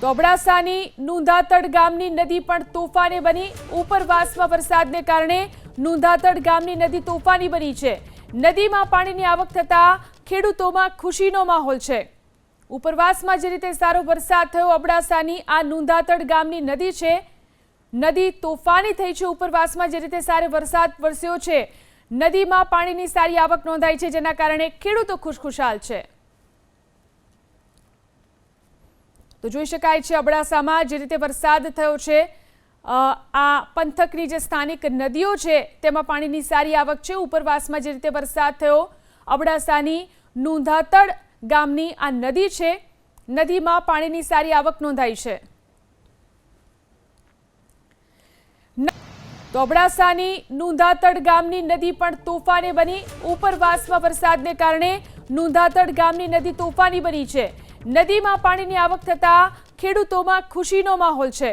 તો અબડાસાની નુંધાતડ ગામની નદી પણ તોફાને બની. ઉપરવાસમાં વરસાદને કારણે નુંધાતડ ગામની નદી તોફાની બની છે. નદીમાં પાણીની આવક થતા ખેડૂતોમાં ખુશીનો માહોલ છે. ઉપરવાસમાં જે રીતે સારો વરસાદ થયો, અબડાસાની આ નુંધાતડ ગામની નદી છે. નદી તોફાની થઈ છે. ઉપરવાસમાં જે રીતે સારો વરસાદ વરસ્યો છે. નદીમાં પાણીની સારી આવક નોંધાઈ છે, જેના કારણે ખેડૂતો ખુશખુશાલ છે. તો જોઈ શકાય છે અબડાસામાં જે રીતે વરસાદ થયો છે આ પંથકની જે સ્થાનિક નદીઓ છે, તેમાં પાણીની સારી આવક છે. ઉપરવાસમાં જે રીતે વરસાદ થયો, અબડાસાની નુંધાતડ ગામની આ નદી છે, નદીમાં પાણીની સારી આવક નોંધાઈ છે. તો અબડાસાની નુંધાતડ ગામની નદી પણ તોફાને બની. ઉપરવાસમાં વરસાદને કારણે નુંધાતડ ગામની નદી તોફાની બની છે. નદીમાં પાણીની આવક થતા ખેડૂતોમાં ખુશીનો માહોલ છે.